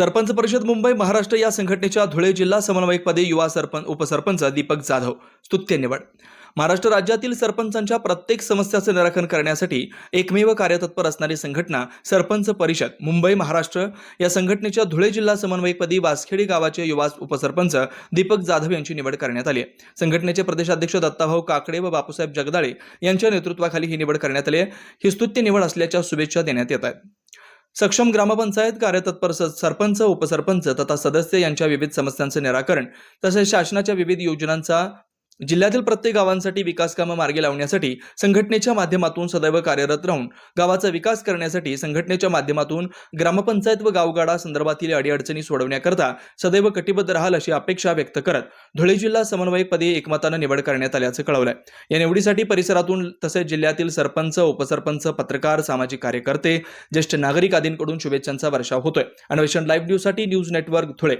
सरपंच परिषद मुंबई महाराष्ट्र या संघटनेच्या धुळे जिल्हा समन्वयकपदी युवा सरपंच उपसरपंच दीपक जाधव स्तुत्य निवड. महाराष्ट्र राज्यातील सरपंचांच्या प्रत्येक समस्याचं निराकरण करण्यासाठी एकमेव कार्यतत्पर असणारी संघटना सरपंच परिषद मुंबई महाराष्ट्र या संघटनेच्या धुळे जिल्हा समन्वयकपदी वासखेडी गावाचे युवा उपसरपंच दीपक जाधव यांची निवड करण्यात आली आहे. संघटनेचे प्रदेशाध्यक्ष दत्ताभाऊ काकडे व बापूसाहेब जगदाळे यांच्या नेतृत्वाखाली ही निवड करण्यात आली आहे. ही स्तुत्य निवड असल्याच्या शुभेच्छा देण्यात येत आहेत. सक्षम ग्रामपंचायत कार्यतत्पर सरपंच उपसरपंच तथा सदस्य यांच्या विविध समस्यांचं निराकरण तसेच शासनाच्या विविध योजनांचा जिल्ह्यातील प्रत्येक गावांसाठी विकास कामं मार्गी लावण्यासाठी संघटनेच्या माध्यमातून सदैव कार्यरत राहून गावाचा विकास करण्यासाठी संघटनेच्या माध्यमातून ग्रामपंचायत व गावगाडा संदर्भातील अडीअडचणी सोडवण्याकरता सदैव कटिबद्ध राहाल अशी अपेक्षा व्यक्त करत धुळे जिल्हा समन्वयकपदी एकमतानं निवड करण्यात आल्याचं कळवलंय. या निवडीसाठी परिसरातून तसेच जिल्ह्यातील सरपंच उपसरपंच पत्रकार सामाजिक कार्यकर्ते ज्येष्ठ नागरिक आदींकडून शुभेच्छांचा वर्षाव होतोय. अन्वेषण लाईव्ह न्यूजसाठी न्यूज नेटवर्क धुळे.